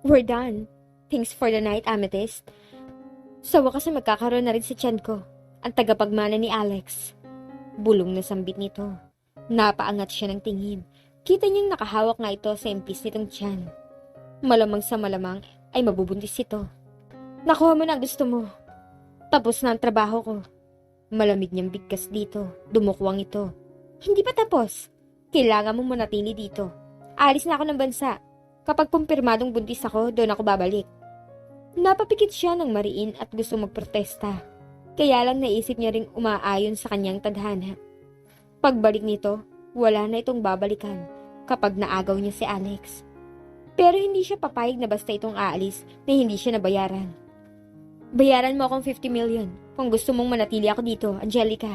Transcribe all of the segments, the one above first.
We're done. Thanks for the night, Amethyst. Sa wakas ay magkakaroon na rin si Chan ko, ang tagapagmana ni Alex. Bulong na sambit nito. Napaangat siya ng tingin. Kita niyang nakahawak nga ito sa impis nitong Chan. Malamang sa malamang ay mabubuntis ito. Nakuha mo na ang gusto mo. Tapos na ang trabaho ko. Malamig niyang bigkas dito. Dumukwang ito. Hindi pa tapos. Kailangan mong manatili dito. Alis na ako ng bansa. Kapag pumpirmadong buntis ako, doon ako babalik. Napapikit siya ng mariin at gusto magprotesta. Kaya lang naisip niya ring umaayon sa kanyang tadhana. Pagbalik nito, wala na itong babalikan kapag naagaw niya si Alex. Pero hindi siya papayag na basta itong aalis na hindi siya nabayaran. Bayaran mo akong 50 million kung gusto mong manatili ako dito, Angelica.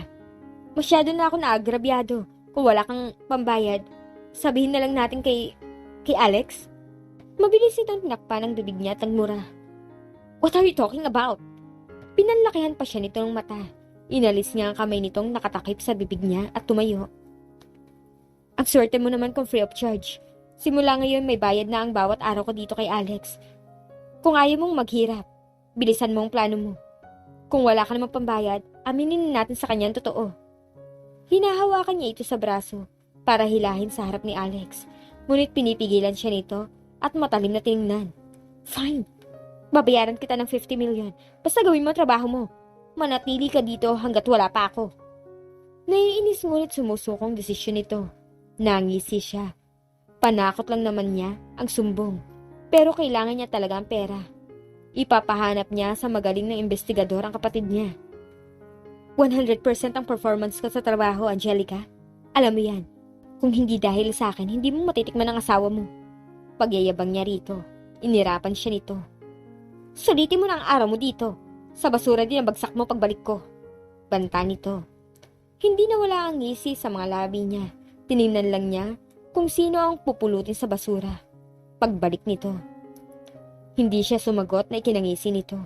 Masyado na ako naagrabyado. Kung wala kang pambayad, sabihin na lang natin kay... kay Alex? Mabilis itong tinakpa ng bibig niya at nagmura. What are you talking about? Pinanlakihan pa siya nito ng mata. Inalis niya ang kamay nitong nakatakip sa bibig niya at tumayo. Ang swerte mo naman kung free of charge. Simula ngayon may bayad na ang bawat araw ko dito kay Alex. Kung ayaw mong maghirap, bilisan mo ang plano mo. Kung wala ka namang pambayad, aminin natin sa kanya totoo. Hinahawakan niya ito sa braso para hilahin sa harap ni Alex. Ngunit pinipigilan siya nito at matalim na tiningnan. Fine. Babayaran kita ng 50 million. Basta gawin mo trabaho mo. Manatili ka dito hanggat wala pa ako. Naiinis ngunit sumusukong desisyon nito. Nangisi siya. Panakot lang naman niya ang sumbong. Pero kailangan niya talaga ang pera. Ipapahanap niya sa magaling na investigador ang kapatid niya. 100% ang performance ko sa trabaho, Angelica. Alam mo yan. Kung hindi dahil sa akin, hindi mo matitikman ang asawa mo. Pagyayabang niya rito. Inirapan siya nito. Sulitin mo na ang araw mo dito. Sa basura din ang bagsak mo pagbalik ko. Banta nito. Hindi nawala ang ngisi sa mga labi niya. Tinimnan lang niya kung sino ang pupulutin sa basura. Pagbalik nito. Hindi siya sumagot na ikinangisi nito.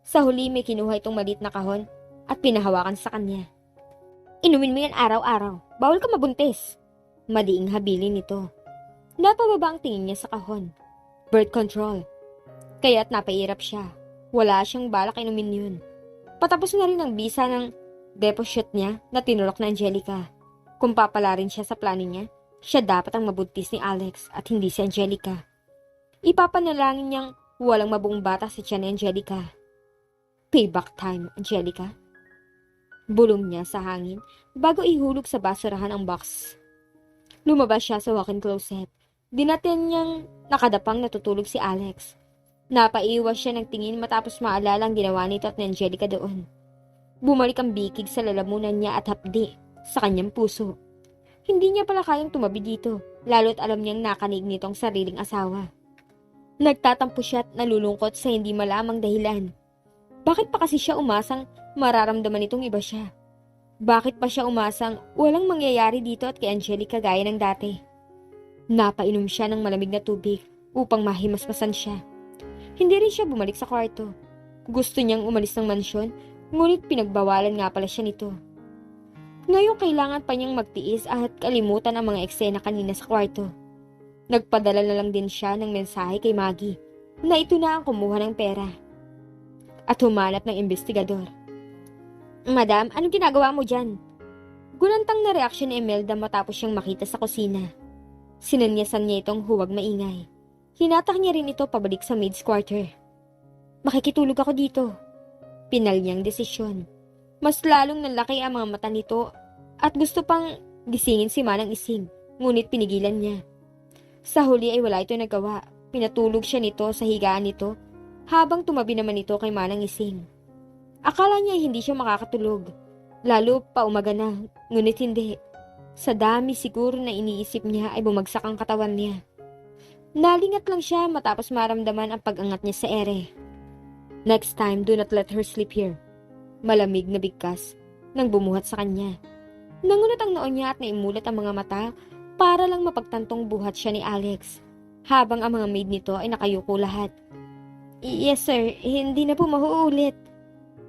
Sa huli may kinuha itong maliit na kahon at pinahawakan sa kanya. Inumin mo yan araw-araw. Bawal ka mabuntis. Madiing habilin nito. Napababa ang tingin niya sa kahon. Birth control. Kaya't napairap siya. Wala siyang balak inumin yun. Patapos na rin ang bisa ng depo shoot niya na tinulok na Angelica. Kung papala rin siya sa plano niya, siya dapat ang mabuntis ni Alex at hindi si Angelica. Ipapanalangin niyang walang mabuong bata sa tiyan ni Angelica. Payback time, Angelica. Bulong niya sa hangin bago ihulog sa basurahan ang box. Lumabas siya sa walk-in closet. Dinaten niyang nakadapang natutulog si Alex. Napaiwas siya ng tingin matapos maalala ang ginawa nito at ni Angelica doon. Bumalik ang bikig sa lalamunan niya at hapdi sa kanyang puso. Hindi niya pala kayang tumabi dito, lalo't alam niyang nakanig nitong sariling asawa. Nagtatampo siya at nalulungkot sa hindi malamang dahilan. Bakit pa kasi siya umasang mararamdaman itong iba siya? Bakit pa siya umasang walang mangyayari dito at kay Angelica gaya ng dati? Napainom siya ng malamig na tubig upang mahimasmasan siya. Hindi rin siya bumalik sa kwarto. Gusto niyang umalis ng mansyon, ngunit pinagbawalan nga pala siya nito. Ngayon kailangan pa niyang magtiis at kalimutan ang mga eksena kanina sa kwarto. Nagpadala na lang din siya ng mensahe kay Maggie na ito na ang kumuha ng pera. At humanap ng investigador. Madam, anong ginagawa mo dyan? Gulantang na reaksyon ni Imelda matapos siyang makita sa kusina. Sinanyasan niya itong huwag maingay. Hinatak niya rin ito pabalik sa maid's quarter. Makikitulog ako dito. Pinal niyang desisyon. Mas lalong nalaki ang mga mata nito at gusto pang gisingin si Manang Ising, ngunit pinigilan niya. Sa huli ay wala ito nagawa. Pinatulog siya nito sa higaan nito habang tumabi naman ito kay Manang Ising. Akala niya hindi siya makakatulog. Lalo pa umaga na, ngunit hindi. Sa dami siguro na iniisip niya ay bumagsak ang katawan niya. Nalingat lang siya matapos maramdaman ang pag-angat niya sa ere. Next time, do not let her sleep here. Malamig na bigkas nang bumuhat sa kanya. Nangunot ang noon niya at naimulat ang mga mata para lang mapagtantong buhat siya ni Alex. Habang ang mga maid nito ay nakayuko lahat. Yes sir, hindi na po mahuulit.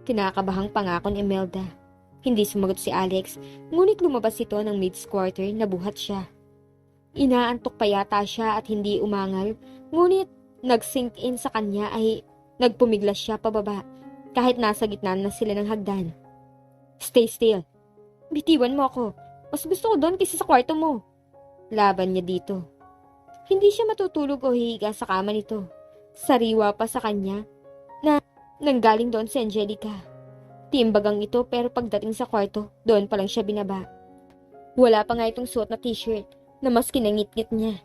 Kinakabahang pangako ni Imelda. Hindi sumagot si Alex, ngunit lumabas ito ng maid's quarter na buhat siya. Inaantok pa yata siya at hindi umangal, ngunit nag-sink in sa kanya ay nagpumiglas siya pababa kahit nasa gitna na sila ng hagdan. Stay still. Bitiwan mo ako. Mas gusto ko doon kaysa sa kwarto mo. Laban niya dito. Hindi siya matutulog o hihiga sa kama nito. Sariwa pa sa kanya na nanggaling doon si Angelica. Timbagang ito pero pagdating sa kwarto, doon pa lang siya binaba. Wala pa nga itong suot na t-shirt na mas kinangit-ngit niya.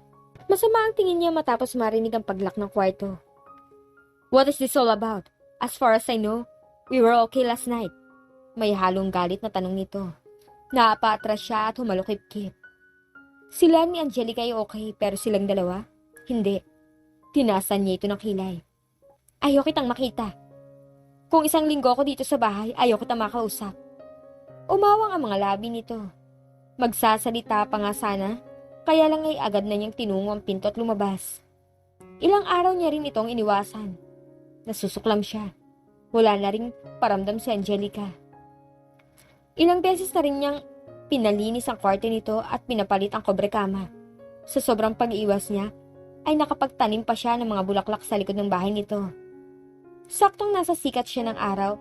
Masama ang tingin niya matapos marinig ang paglak ng kwarto. What is this all about? As far as I know, we were okay last night. May halong galit na tanong nito. Naapaatras siya at humalukip-kip. Sila ni Angelica ay okay pero silang dalawa, hindi. Tinasan niya ito ng kilay. Ayaw kitang makita. Kung isang linggo ako dito sa bahay, ayaw kitang makausap. Umawang ang mga labi nito. Magsasalita pa nga sana, kaya lang ay agad na niyang tinungo ang pinto at lumabas. Ilang araw niya rin itong iniwasan. Nasusuklam siya. Wala na ring paramdam si Angelica. Ilang beses na rin niyang pinalinis ang kwarto nito at pinapalit ang kobrekama. Sa sobrang pag-iwas niya, ay nakapagtanim pa siya ng mga bulaklak sa likod ng bahay nito. Saktong nasa sikat siya ng araw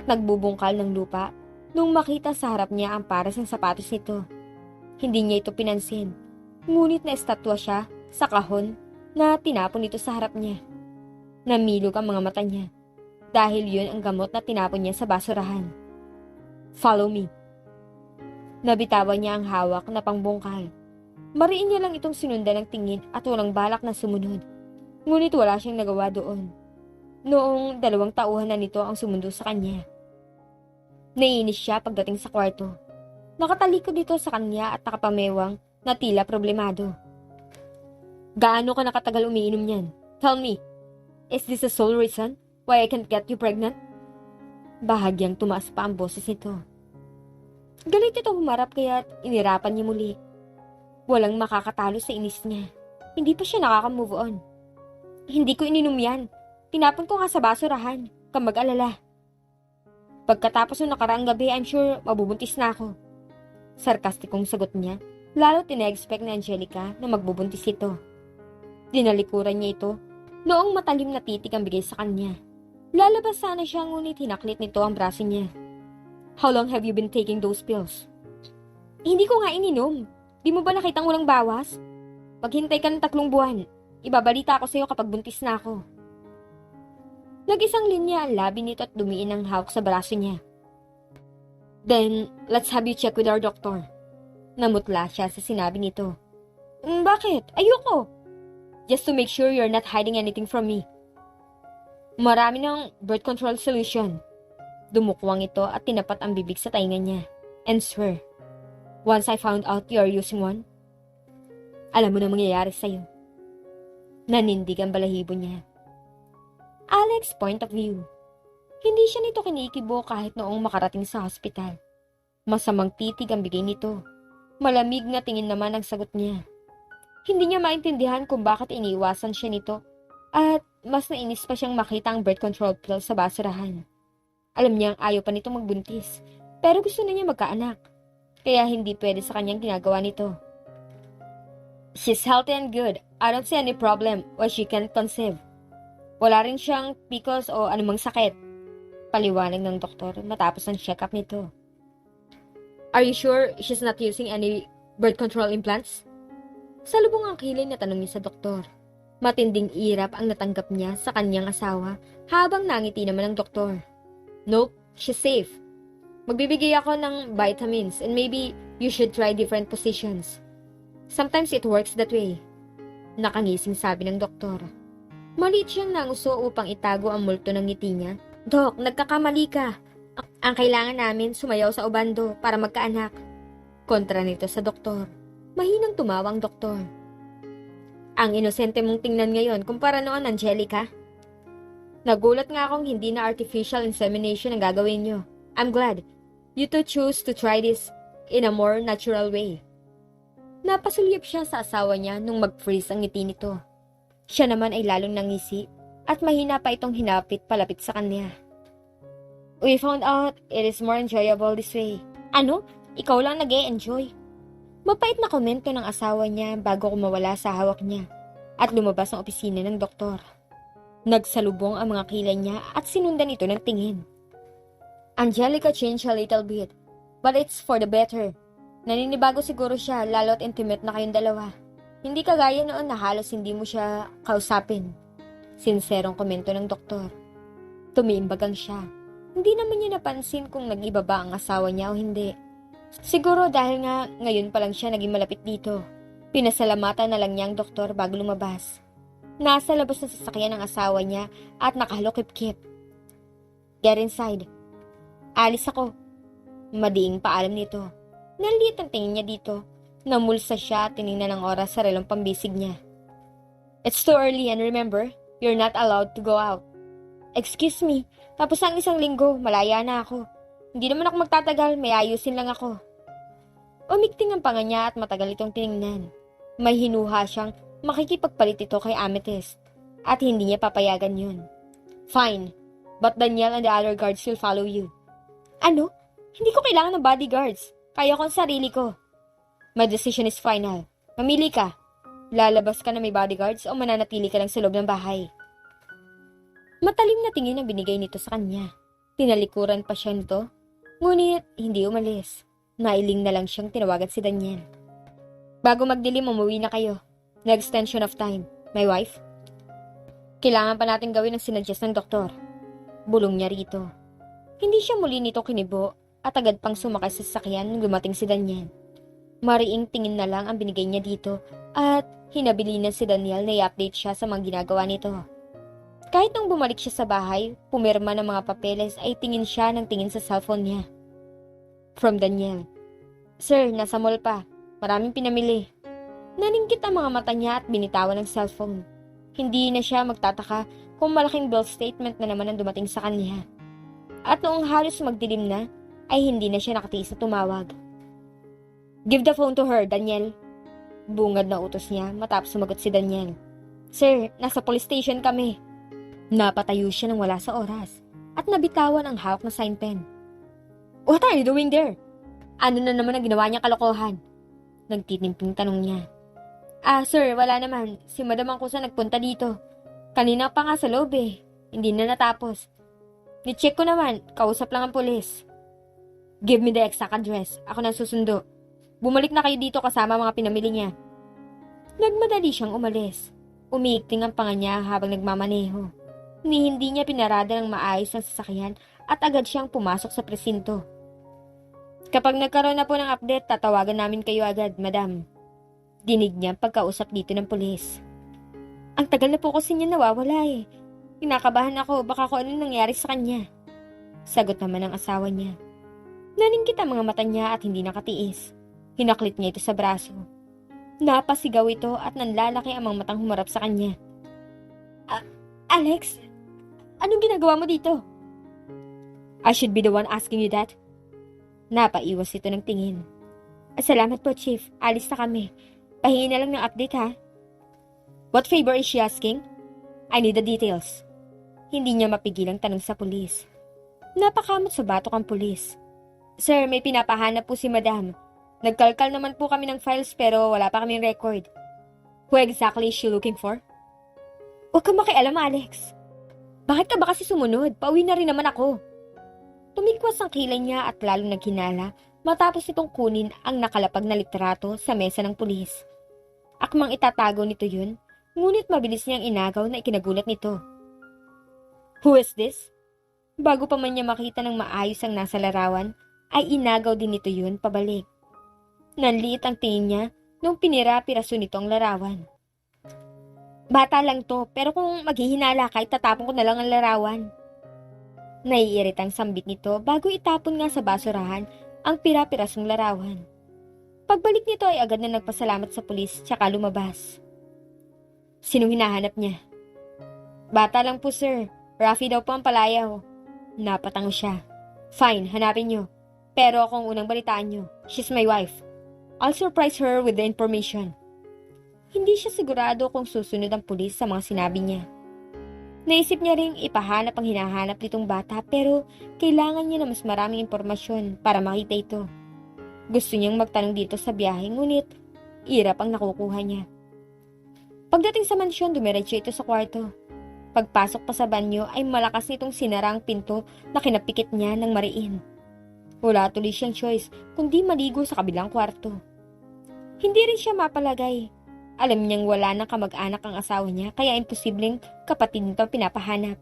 at nagbubungkal ng lupa nung makita sa harap niya ang pares ng sapatos nito. Hindi niya ito pinansin, ngunit na estatwa siya sa kahon na tinapon nito sa harap niya. Namilog ang mga mata niya dahil yun ang gamot na tinapon niya sa basurahan. Follow me. Nabitawan niya ang hawak na pangbungkal. Mariin niya lang itong sinundan ng tingin at walang balak na sumunod. Ngunit wala siyang nagawa doon. Noong dalawang tauhan na nito ang sumundo sa kanya. Naiinis siya pagdating sa kwarto. Nakatalikod dito sa kanya at nakapamewang na tila problemado. Gaano ka nakatagal umiinom niyan? Tell me, is this the sole reason why I can't get you pregnant? Bahagyang tumaas pa ang boses nito. Galit itong humarap kaya inirapan niya muli. Walang makakatalo sa inis niya. Hindi pa siya nakaka-move on. Hindi ko ininom yan. Tinapon ko nga sa basurahan. Kamag-alala. Pagkatapos ng nakaraang gabi, I'm sure mabubuntis na ako. Sarkastikong sagot niya, lalo tina-expect ni Angelica na magbubuntis ito. Dinalikuran niya ito noong matalim na titik ang bigay sa kanya. Lalabas sana siya ngunit hinaklit nito ang braso niya. How long have you been taking those pills? Hindi ko nga ininom. Di mo ba nakitang walang bawas? Paghintay ka ng tatlong buwan, ibabalita ako sa'yo kapag buntis na ako. Nag-isang linya ang labi nito at dumiin ang hawak sa braso niya. Then, let's have you check with our doctor. Namutla siya sa sinabi nito. "Mm, bakit? Ayoko. Just to make sure you're not hiding anything from me. Marami ng birth control solution. Dumukwang ito at tinapat ang bibig sa tainga niya. And swear, once I found out you're using one, alam mo na mangyayari sa'yo. Nanindig ang balahibo niya. Alex point of view. Hindi siya nito kinikibo kahit noong makarating sa hospital. Masamang titig ang bigay nito. Malamig na tingin naman ang sagot niya. Hindi niya maintindihan kung bakit iniwasan siya nito at mas nainis pa siyang makita ang birth control pill sa basurahan. Alam niyang ayaw pa nito magbuntis, pero gusto na niya magkaanak. Kaya hindi pwede sa kanyang ginagawa nito. She's healthy and good. I don't see any problem why she can't conceive. Wala rin siyang PCOS o anumang sakit. Paliwanag ng doktor matapos ang check-up nito. Are you sure she's not using any birth control implants? Salubong ang kilay na tanong niya sa doktor. Matinding irap ang natanggap niya sa kanyang asawa habang nangiti naman ang doktor. Nope, she's safe. Magbibigay ako ng vitamins and maybe you should try different positions. Sometimes it works that way. Nakangising sabi ng doktor. Maliit siyang nanguso upang itago ang multo ng ngiti niya. Dok, nagkakamali ka. Ang, ang kailangan namin sumayaw sa ubando para magkaanak. Kontra nito sa doktor. Mahinang tumawa ang doktor. Ang inosente mong tingnan ngayon kumpara noon, Angelica. Nagulat nga akong hindi na artificial insemination ang gagawin nyo. I'm glad. You two choose to try this in a more natural way. Napasulyap siya sa asawa niya nung mag-freeze ang ngiti nito. Siya naman ay lalong nangisi at mahina pa itong hinapit palapit sa kanya. We found out it is more enjoyable this way. Ano? Ikaw lang nag enjoy Mapait na komento ng asawa niya bago kumawala sa hawak niya at lumabas ang opisina ng doktor. Nagsalubong ang mga kilay niya at sinundan ito ng tingin. Angelica changed a little bit, but it's for the better. Naninibago siguro siya lalo't intimate na kayong dalawa. Hindi kagaya noon na halos hindi mo siya kausapin. Sinserong komento ng doktor. Tumiimbagang siya. Hindi naman niya napansin kung nag-iba ba ang asawa niya o hindi. Siguro dahil nga ngayon pa lang siya naging malapit dito. Pinasalamatan na lang niya ang doktor bago lumabas. Nasa labas na sasakyan ng asawa niya at nakahalokip-kip. Get inside. Alis ako. Madiing paalam nito. Nalit ang tingin niya dito. Namulsa siya at tinignan ng oras sa relong pambisig niya. It's too early and remember, you're not allowed to go out. Excuse me, tapos ang isang linggo, malaya na ako. Hindi naman ako magtatagal, may ayusin lang ako. Umikting ang panga niya at matagal itong tiningnan. May hinuha siyang makikipagpalit ito kay Amethyst at hindi niya papayagan yun. Fine, but Daniel and the other guards will follow you. Ano? Hindi ko kailangan ng bodyguards. Kaya ko ang sarili ko. My decision is final. Mamili ka. Lalabas ka na may bodyguards o mananatili ka lang sa loob ng bahay. Matalim na tingin ang binigay nito sa kanya. Tinalikuran pa siya nito. Ngunit, hindi umalis. Nailing na lang siyang tinawagan si Daniel. Bago magdilim, umuwi na kayo. Na extension of time. My wife? Kailangan pa natin gawin ang sinadjust ng doktor. Bulong niya rito. Hindi siya muli nito kinibo at agad pang sumakay sa sasakyan nung dumating si Daniel. Mariing tingin na lang ang binigay niya dito at hinabili na si Daniel na i-update siya sa mga ginagawa nito. Kahit nung bumalik siya sa bahay, pumirma ng mga papeles ay tingin siya ng tingin sa cellphone niya. From Daniel. Sir, nasa mall pa. Maraming pinamili. Naningkit ang mga mata niya at binitawan ng cellphone. Hindi na siya magtataka kung malaking bill statement na naman ang dumating sa kanya. At noong halos magdilim na, ay hindi na siya nakatiis na tumawag. Give the phone to her, Daniel. Bungad na utos niya matapos sumagot si Daniel. Sir, nasa police station kami. Napatayo siya nang wala sa oras at nabitawan ang hawak na sign pen. What are you doing there? Ano na naman ang ginawa niyang kalokohan? Nagtitimping tanong niya. Ah, sir, wala naman. Si Madam ang kusa nagpunta dito. Kanina pa nga sa loob eh. Hindi na natapos. Ni-check ko naman, kausap lang ang pulis. Give me the exact address. Ako na susundo. Bumalik na kayo dito kasama mga pinamili niya. Nagmadali siyang umalis. Umiikting ang panga niya habang nagmamaneho. Ni hindi niya pinarada ng maayos ang sasakyan at agad siyang pumasok sa presinto. Kapag nagkaroon na po ng update, tatawagan namin kayo agad, madam. Dinig niya pagkausap dito ng pulis. Ang tagal na po kasi niya nawawala eh. Kinakabahan ako, baka kung ano nangyari sa kanya. Sagot naman ng asawa niya. Naningkit ang mga mata niya at hindi nakatiis. Hinaklit niya ito sa braso. Napasigaw ito at nanlalaki ang mga matang humarap sa kanya. Alex, anong ginagawa mo dito? I should be the one asking you that. Napaiwas ito ng tingin. Salamat po, Chief. Alis na kami. Pahingi na lang ng update, ha? What favor is she asking? I need the details. Hindi niya mapigil ang tanong sa pulis. Napakamot sa batok ang pulis. Sir, may pinapahanap po si Madam. Nagkalkal naman po kami ng files pero wala pa kaming record. Who exactly is she looking for? Huwag kang makialam, Alex. Bakit ka ba kasi sumunod? Pauwi na rin naman ako. Tumigwas ang kilay niya at lalong naghinala matapos itong kunin ang nakalapag na litrato sa mesa ng pulis. Akmang itatago nito yun, ngunit mabilis niyang inagaw na ikinagulat nito. Who is this? Bago pa man niya makita ng maayos ang nasa larawan, ay inagaw din nito yun pabalik. Nanliit ang tingin niya nung pinira-piraso nito ang larawan. Bata lang to, pero kung maghihinala ka, itatapon ko na lang ang larawan. Naiiritang sambit nito bago itapon nga sa basurahan ang pira-pirasong larawan. Pagbalik nito ay agad na nagpasalamat sa pulis tsaka lumabas. Sinong hinahanap niya? Bata lang po sir. Rafi daw po ang palayaw. Napatango siya. Fine, hanapin niyo. Pero akong unang balitaan niyo. She's my wife. I'll surprise her with the information. Hindi siya sigurado kung susunod ang pulis sa mga sinabi niya. Naisip niya ring ipahanap ang hinahanap nitong bata pero kailangan niya na mas maraming impormasyon para makita ito. Gusto niyang magtanong dito sa biyahe ngunit irap ang nakukuha niya. Pagdating sa mansyon, dumiretso ito sa kwarto. Pagpasok pa sa banyo ay malakas nitong sinara ang pinto na kinapikit niya ng mariin. Wala tuloy siyang choice kundi maligo sa kabilang kwarto. Hindi rin siya mapalagay. Alam niyang wala nang kamag-anak ang asawa niya kaya imposibleng kapatid nito pinapahanap.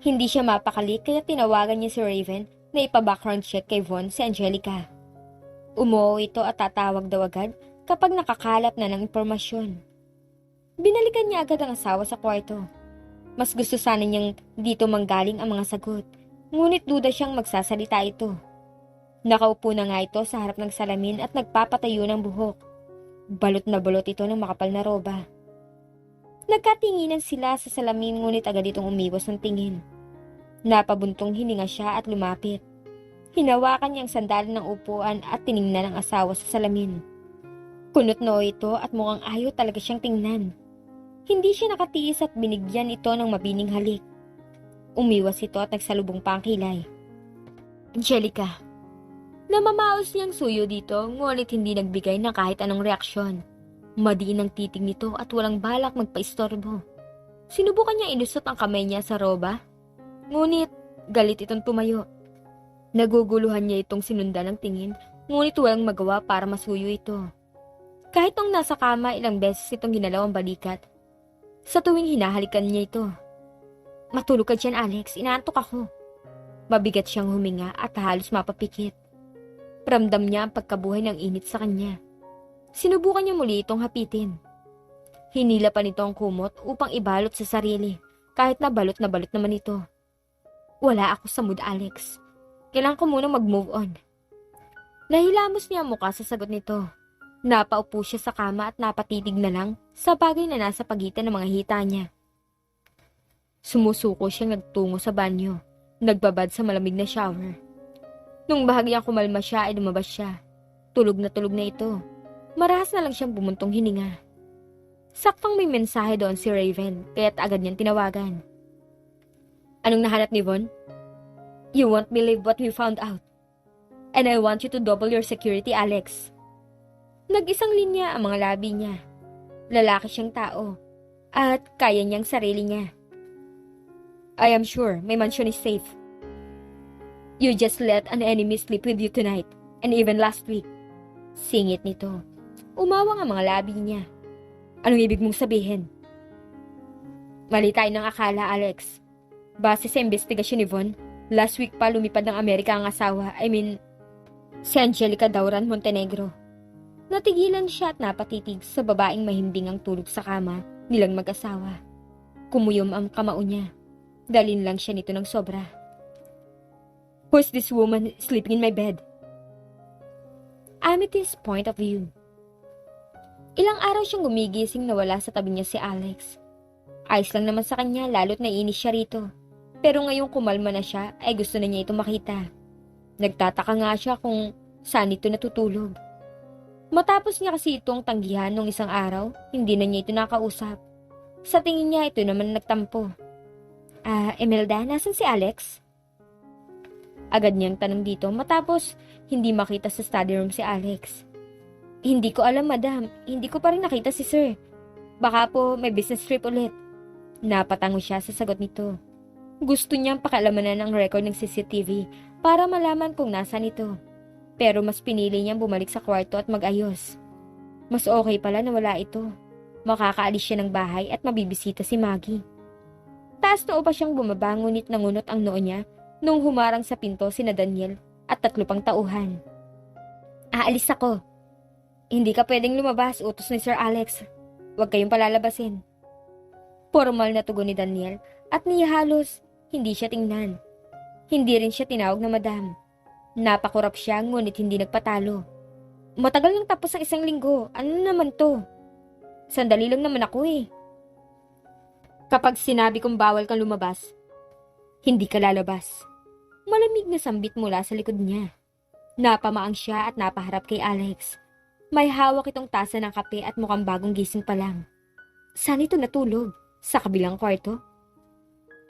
Hindi siya mapakali kaya tinawagan niya si Raven na ipa-background check kay Von si Angelica. Umuo ito at tatawag daw agad kapag nakakalap na ng impormasyon. Binalikan niya agad ang asawa sa kwarto. Mas gusto sana niyang dito manggaling ang mga sagot, ngunit duda siyang magsasalita ito. Nakaupo na nga ito sa harap ng salamin at nagpapatayo ng buhok. Balot na balot ito ng makapal na roba. Nagkatinginan sila sa salamin ngunit agad itong umiwas ng tingin. Napabuntong hininga siya at lumapit. Hinawakan niya ang sandalan ng upuan at tiningnan ang asawa sa salamin. Kunot noo ito at mukhang ayaw talaga siyang tingnan. Hindi siya nakatiis at binigyan ito ng mabining halik. Umiwas ito at nagsalubong pa ang kilay. Angelica. Namamaos niyang suyo dito ngunit hindi nagbigay ng kahit anong reaksyon. Madiin ang titig nito at walang balak magpaistorbo. Sinubukan niya inusot ang kamay niya sa roba. Ngunit galit itong tumayo. Naguguluhan niya itong sinundan ng tingin ngunit walang magawa para masuyo ito. Kahit nung nasa kama ilang beses itong ginalaw ang balikat, sa tuwing hinahalikan niya ito. Matulog ka dyan, Alex. Inaantok ako. Mabigat siyang huminga at halos mapapikit. Ramdam niya ang pagkabuhay ng init sa kanya. Sinubukan niya muli itong hapitin. Hinila pa nito ang kumot upang ibalot sa sarili, kahit na balot na balot naman ito. Wala ako sa mood, Alex. Kailangan ko muna mag-move on. Nahilamos niya ang mukha sa sagot nito. Napaupo siya sa kama at napatitig na lang sa bagay na nasa pagitan ng mga hita niya. Sumusuko siyang nagtungo sa banyo, nagbabad sa malamig na shower. Nung bahagyang kumalma siya ay lumabas siya. Tulog na tulog na ito. Marahas na lang siyang bumuntong hininga. Saktong may mensahe doon si Raven, kaya't agad niyang tinawagan. Anong nahanap ni Von? You won't believe what we found out. And I want you to double your security, Alex. Nag-isang linya ang mga labi niya. Lalaki siyang tao. At kaya niyang sarili niya. I am sure my mansion is safe. You just let an enemy sleep with you tonight and even last week. Singit nito. Umawang ang mga labi niya. Anong ibig mong sabihin? Mali tayo ng akala, Alex. Base sa investigasyon ni Von, last week pa lumipad ng Amerika ang asawa, I mean, si Angelica Dauran Montenegro. Natigilan siya at napatitig sa babaeng mahimbing ang tulog sa kama nilang mag-asawa. Kumuyom ang kamao niya. Dalin lang siya nito ng sobra. Who's this woman sleeping in my bed? Amethyst point of view. Ilang araw siyang gumigising na wala sa tabi niya si Alex. Ayos lang naman sa kanya lalo't naiinis siya rito. Pero ngayong kumalma na siya ay gusto na niya ito makita. Nagtataka nga siya kung saan ito natutulog. Matapos niya kasi itong tanggihan nung isang araw, hindi na niya ito nakausap. Sa tingin niya ito naman nagtampo. Ah, Emelda, nasan si Alex? Agad niyang tanong dito matapos hindi makita sa study room si Alex. Hindi ko alam, madam. Hindi ko pa rin nakita si sir. Baka po may business trip ulit. Napatango siya sa sagot nito. Gusto niyang pakialamanan ang record ng CCTV para malaman kung nasan ito. Pero mas pinili niyang bumalik sa kwarto at mag-ayos. Mas okay pala na wala ito. Makakaalis siya ng bahay at mabibisita si Maggie. Taas noo pa siyang bumaba ngunit nangunot ang noo niya nung humarang sa pinto sina Daniel at tatlo pang tauhan. Aalis ako. Hindi ka pwedeng lumabas, utos ni Sir Alex. Huwag kayong palalabasin. Formal na tugon ni Daniel at nihalos hindi siya tingnan. Hindi rin siya tinawag na madam. Napakurap siya ngunit hindi nagpatalo. Matagal nang tapos ang isang linggo. Ano naman to? Sandali lang naman ako eh. Kapag sinabi kong bawal kang lumabas, hindi ka lalabas. Malamig na sambit mula sa likod niya. Napamaang siya at napaharap kay Alex. May hawak itong tasa ng kape at mukhang bagong gising pa lang. Saan ito natulog? Sa kabilang kwarto?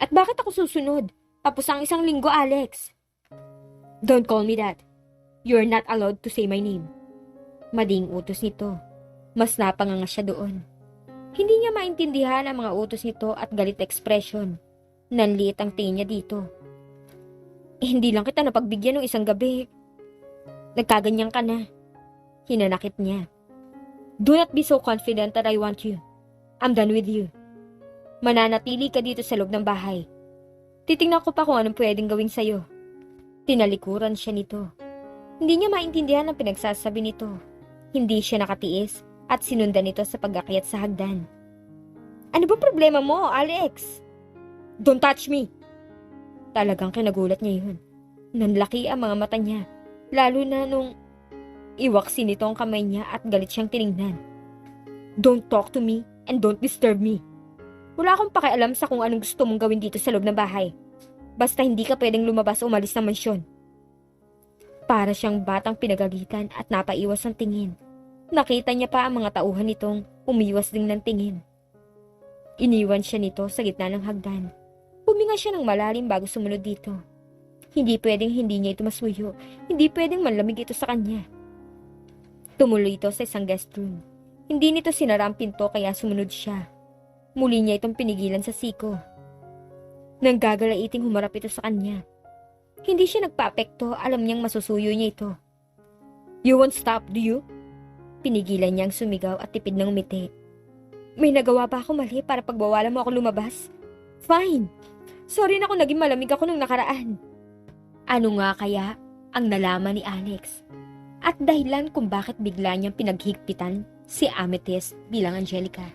At bakit ako susunod? Tapos ang isang linggo, Alex. Don't call me that. You're not allowed to say my name. Mading utos nito. Mas napanganga siya doon. Hindi niya maintindihan ang mga utos nito at galit na ekspresyon. Nanliit ang tingin niya dito. Eh, hindi lang kita napagbigyan ng isang gabi. Nagkaganyan ka na. Hinanakit niya. Do not be so confident that I want you. I'm done with you. Mananatili ka dito sa loob ng bahay. Titingnan ko pa kung anong pwedeng gawin sa'yo. Tinalikuran siya nito. Hindi niya maintindihan ang pinagsasabi nito. Hindi siya nakatiis at sinundan nito sa pag-akyat sa hagdan. Ano ba problema mo, Alex? Don't touch me! Talagang kinagulat niya yun. Nanlaki ang mga mata niya, lalo na nung iwaksi nito ang kamay niya at galit siyang tiningnan. Don't talk to me and don't disturb me. Wala akong pakialam sa kung anong gusto mong gawin dito sa loob ng bahay. Basta hindi ka pwedeng lumabas o umalis ng mansyon. Para siyang batang pinagagitan at napaiwas ang tingin. Nakita niya pa ang mga tauhan nitong umiwas din ng tingin. Iniwan siya nito sa gitna ng hagdan. Huminga siya ng malalim bago sumunod dito. Hindi pwedeng hindi niya ito masuyo. Hindi pwedeng manlamig ito sa kanya. Tumuloy ito sa isang guest room. Hindi nito sinara ang pinto kaya sumunod siya. Muli niya itong pinigilan sa siko. Nang gagalaiting humarap ito sa kanya. Hindi siya nagpa-apekto, alam niyang masusuyo niya ito. You won't stop, do you? Pinigilan niyang sumigaw at tipid ng umiti. May nagawa ba ako mali para pagbawalan mo ako lumabas? Fine. Sorry na kung naging malamig ako nung nakaraan. Ano nga kaya ang nalaman ni Alex? At dahilan kung bakit bigla niyang pinaghigpitan si Amethyst bilang Angelica.